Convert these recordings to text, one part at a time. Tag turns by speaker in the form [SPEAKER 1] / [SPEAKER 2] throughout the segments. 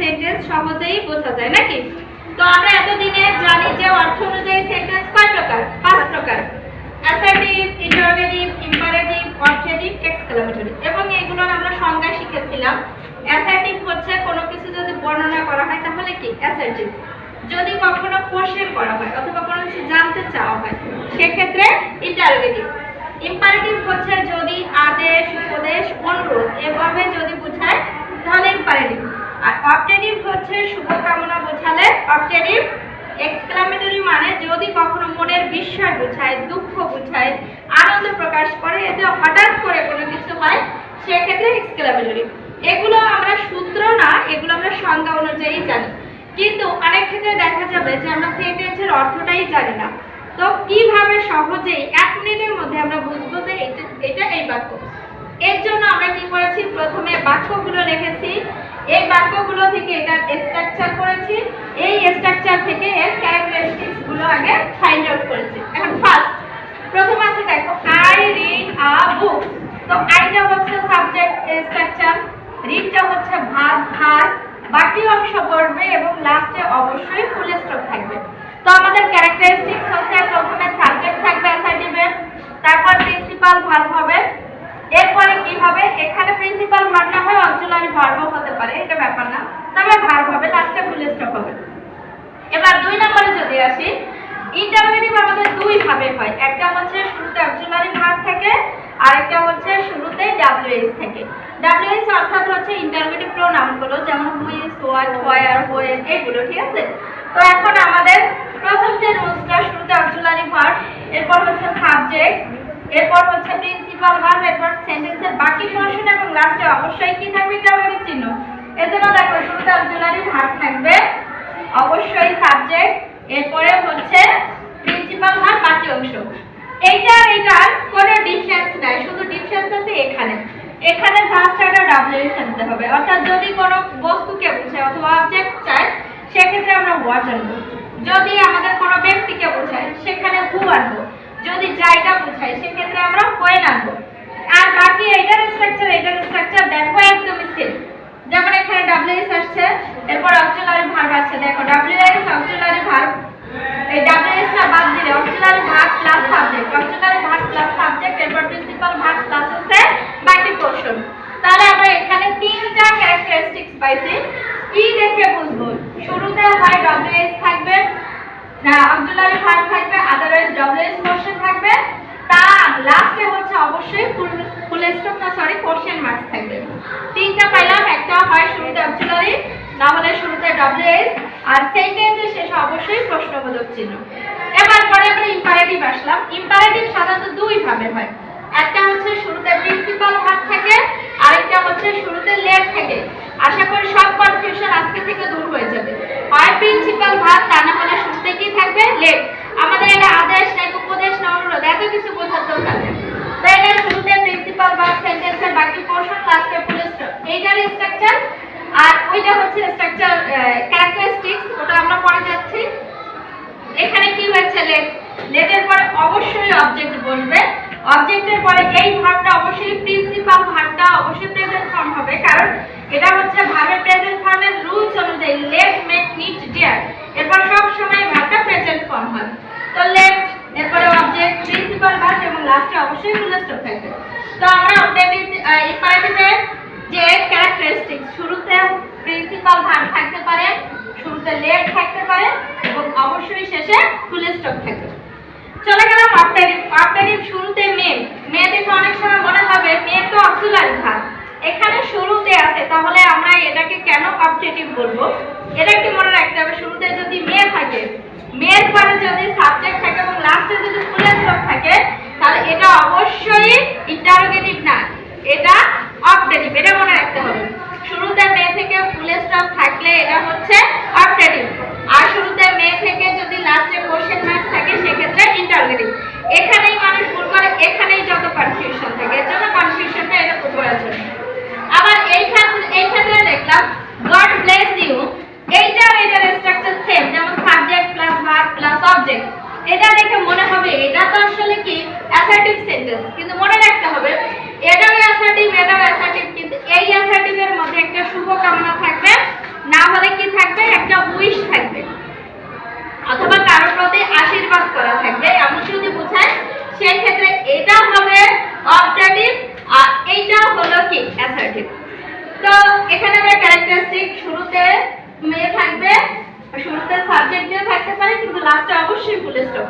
[SPEAKER 1] Sentence সহজেই বোঝা যায়, নাকি? তো আমরা এতদিনে জানি যে অর্থ অনুযায়ী সেন্টেন্স কয় প্রকার? পাঁচ প্রকার। অ্যাসার্টিভ ইম্পারেটিভ অবজেক্টিভ এক্সক্লেমেটরি এবং এগুলোর আমরা সংজ্ঞা শিখেছিলাম। অ্যাসার্টিভ হচ্ছে কোনো কিছু যদি বর্ণনা করা হয়, তাহলে কি? অ্যাসার্টিভ যদি কখনো কোশ্চেন করা হয় অথবা কোনো কিছু জানতে চাওয়া হয়, সেক্ষেত্রে ইন্টারোগেটিভ ইম্পারেটিভ হচ্ছে যদি আদেশ উপদেশ অনুরোধ এভাবে যদি বোঝায় তাহলে ইম্পারেটিভ আর অবজেক্টিভ হচ্ছে শুভকামনা বোঝালে। অবজেক্টিভ এক্সক্লামেটরি মানে যদি কখনো মনের বিস্ময় বোঝায়, দুঃখ বোঝায়, আনন্দ প্রকাশ করে, এতে হঠাৎ করে কোনো কিছু হয়, সেক্ষেত্রে এক্সক্লামেটরি এগুলো আমরা সূত্র না, এগুলো আমরা সংজ্ঞা অনুযায়ী জানি। কিন্তু অনেক ক্ষেত্রে দেখা যাবে যে আমরা সেন্টেন্সের অর্থটাই জানি না। তো কীভাবে সহজেই এক মিনিটের মধ্যে আমরা বুঝব যে এটা এটা এই বাক্য এর জন্য আমরা কি করেছি? প্রথমে বাক্যগুলো লিখেছি। এই বাক্যগুলো থেকে এটার স্ট্রাকচার করেছি। এই স্ট্রাকচার থেকে এর ক্যারেক্টারিস্টিক্সগুলো আগে ফাইন্ড আউট করেছি। এখন ফার্স্ট প্রথম আছে দেখো আই রিড আ বুক তো আইটা হচ্ছে সাবজেক্ট স্ট্রাকচার রিডটা হচ্ছে ভাব ভার। বাকি অংশ পড়বে এবং লাস্টে অবশ্যই ফুল স্টপ থাকবে। তো আমাদের ক্যারেক্টারিস্টিক্স হচ্ছে প্রথমে সাবজেক্ট থাকবে অ্যাসাইটিভের তারপর প্রিন্সিপাল ভার্ব হবে এরপরে কি হবে এখানে প্রিন্সিপাল ভার্ব না হয় অক্সিলারি ভার্বও হতে পারে, এটা ব্যাপার না। তবে ভার্ব হবে লাস্টে ফুল স্টপ হবে। এবার দুই নম্বরে যদি আসি ইন্টারমিডিয়েট আমাদের দুই ভাবে হয়। একটা হচ্ছে শুরুতে অক্সিলারি ভার্ব থাকে, আরেকটা হচ্ছে শুরুতে ডাব্লিউএস থাকে। ডাব্লিউএস অর্থাৎ হচ্ছে ইন্টারমিডিয়েট প্রোনাউনগুলো, যেমন হুইস হোয়াট হোয়ার হোয়েন এগুলো, ঠিক আছে? তো এখন আমাদের প্রথম যে রুলসটা শুরুতে অক্সিলারি ভার্ব এরপর হচ্ছে সাবজেক্ট এরপর হচ্ছে প্রিন্সিপাল ভার্ব এরপর সেন্টেন্সের বাকি পোরশন এবং লাস্টে অবশ্যই কি থাকবে গ্রামারিক চিহ্ন? এজন্য দেখো, শুরুতে অক্সিলারি ভার্ব থাকবে। অবশ্যই সাবজেক্ট এরপরে হচ্ছে প্রিন্সিপাল ভার্ব বাকি অংশ। এইটা এটার কোনো ডিফারেন্স নাই, শুধু ডিফারেন্স আছে এখানে। এখানে জাস্ট একটা ডাব্লিউএস আনতে হবে। অর্থাৎ যদি কোনো বস্তুকে বোঝায় অথবা অবজেক্ট চায়, সেক্ষেত্রে আমরা হোয়াট আনব। যদি আমাদের কোনো ব্যক্তিকে বোঝায়, সেখানে হু আনব। যদি জায়গা বোঝায়, সেক্ষেত্রে আমরা হোয়েন আনব। আর বাকি এটার স্ট্রাকচার এটার স্ট্রাকচার দেখো একদমই সেম যেমন এখানে ডাব্লিউএস আসছে, এরপর অক্সিলারি ভার্ব আছে দেখো ডাব্লিউএস অক্সিলারি ভার্ব এই ডাব্লিউএস টা বাদ দিলে auxiliary verb plus subject auxiliary verb plus subject এরপর প্রিন্সিপাল ভার্ব প্লাস হচ্ছে বাকি পোরশন তাহলে আমরা এখানে তিনটা ক্যারেক্টারিস্টিক্স পাইছি। কি দেখে বুঝব? শুরুতে হয় ডাব্লিউএস থাকবে, না অক্সিলারি ভার্ব থাকবে আদারওয়াইজ ডাব্লিউএস পোরশন থাকবে। তার লাস্টে হচ্ছে অবশ্যই ফুল ফুল স্টপ না সরি কোশ্চেন মার্কস থাকবে। তিনটা পাইলাম একটা হয় শুরুতে অক্সিলারি না হলে শুরুতে ডব্লিউএস আর সেন্টেন্সে শেষে অবশ্যই প্রশ্নবোধক চিহ্ন। এবার পরে আমরা ইম্পারেটিভ আসলাম। ইম্পারেটিভ সাধারণত দুই ভাবে হয়। একটা হচ্ছে শুরুতে প্রিন্সিপাল ভার্ব থাকে আরেকটা হচ্ছে শুরুতে লেট থাকে আশা করি সব কনফিউশন আজকে থেকে দূর হয়ে যাবে হয় প্রিন্সিপাল ভার্ব তা না হলে শুরুতে কি থাকবে লেট আমাদের এটা আদেশ না উপদেশ না অনুরোধ এত কিছু বোঝার দরকার নেই তো এটা শুরুতে প্রিন্সিপাল ভার্ব সেন্টেন্সের বাকি পোরশন লাস্টে ফুল স্টপ এইটার স্ট্রাকচার আর ওইটা হচ্ছে স্ট্রাকচার ক্যারেক্টারিস্টিক্স ওটা আমরা পরে যাচ্ছি। এখানে কি হয়েছে? লেট লেটের পরে অবশ্যই অবজেক্ট বসবে। অবজেক্টের পরে এই ভার্বটা অবশ্যই প্রিন্সিপাল ভার্বটা অবশ্যই প্রেজেন্ট ফর্ম হবে। কারণ এটা হচ্ছে ভার্বের প্রেজেন্ট ফর্মের রুলস অনুযায়ী লেট মেক নিট ডিয়ার এরপর সব সময় ভার্বটা প্রেজেন্ট ফর্ম হয়। তো লেট এরপরে অবজেক্ট প্রিন্সিপাল ভার্ব এবং লাস্টে অবশ্যই ফুল স্টপ থাকবে। তো আমরা অবজেক্টিভ ইম্পারেটিভের যে ক্যারেক্টারিস্টিক শুরুতে প্রিন্সিপাল ভার্ব থাকতে পারে, শুরুতে লেট থাকতে পারে এবং অবশ্যই শেষে ফুল স্টপ থাকবে চলে গেলাম অপটেটিভ অপটেটিভ শুরুতে মেম মে দেখে অনেক সময় মনে হবে মে তো অক্সিলারি ভার্ব এখানে শুরুতে আছে, তাহলে আমরা এটাকে কেন অপটেটিভ বলব? এটা কি মনে রাখতে হবে। শুরুতে যদি মে থাকে, মেয়ের পরে যদি সাবজেক্ট থাকে এবং সাবজেক্ট এটা দেখে মনে হবে, এটা তো আসলে কি? অ্যাসার্টিভ সেন্টেন্স কিন্তু মনে রাখতে হবে, এটাও অ্যাসার্টিভ এটাও অ্যাসার্টিভ কিন্তু এই অ্যাসার্টিভের মধ্যে একটা শুভকামনা থাকবে, না হলে কি থাকবে? একটা উইশ থাকবে, অথবা কারোর প্রতি আশীর্বাদ করা থাকবে, এমন যদি বোঝায়, সেই ক্ষেত্রে এটা হবে অবজাটিভ আর এইটা হলো কি? অ্যাসার্টিভ তো এখানে আমরা ক্যারেক্টারিস্টিক শুরুতে মেয়ে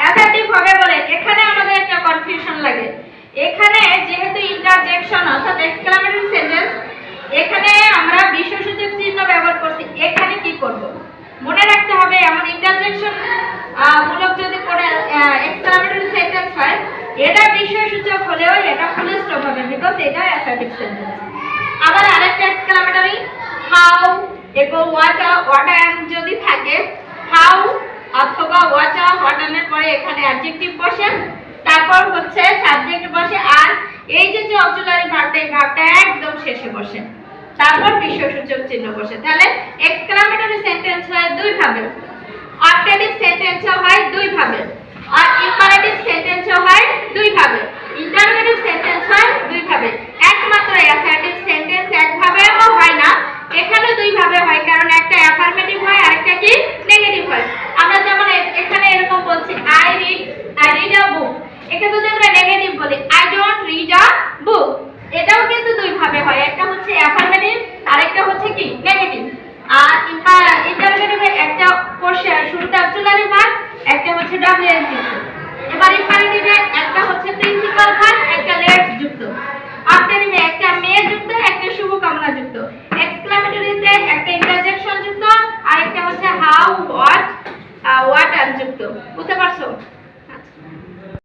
[SPEAKER 1] অ্যাসার্টিভ হবে বলে, এখানে আমাদের একটা কনফিউশন লাগে। এখানে যেহেতু ইন্টারজেকশন অর্থাৎ এক্সক্লামেটরি সেন্টেন্স এখানে আমরা বিশ্বসূচক চিহ্ন ব্যবহার করছি, এখানে কি করব? মনে রাখতে হবে, এমন ইন্টারজেকশন মূলক যদি কোনো এক্সক্লামেটরি সেন্টেন্স হয়, এটা বিশ্বসূচক হলেও এটা ফুল স্টপ হবে বিকজ এটা অ্যাসার্টিভ সেন্টেন্স আবার আরেকটা এক্সক্লামেটরি হাউ এরপর ওয়াটার ওয়াটার যদি থাকে হাউ অথবা ওয়াটার ওয়াটারের পরে এখানে অ্যাডজেক্টিভ বসে, তারপর হচ্ছে সাবজেক্ট বসে, আর এই যে যে অক্সিলারি ভার্বটা এই ভার্বটা একদম শেষে বসে। তারপর বিশ্বসূচক চিহ্ন বসে। তাহলে এক্সক্লামেটরি সেন্টেন্স হয় দুই ভাবে অর্থেটিভ সেন্টেন্স হয় দুই ভাবে আর ইম্পারেটিভ সেন্টেন্স হয় দুই ভাবে ইন্টারোগেটিভ সেন্টেন্স হয় দুই ভাবে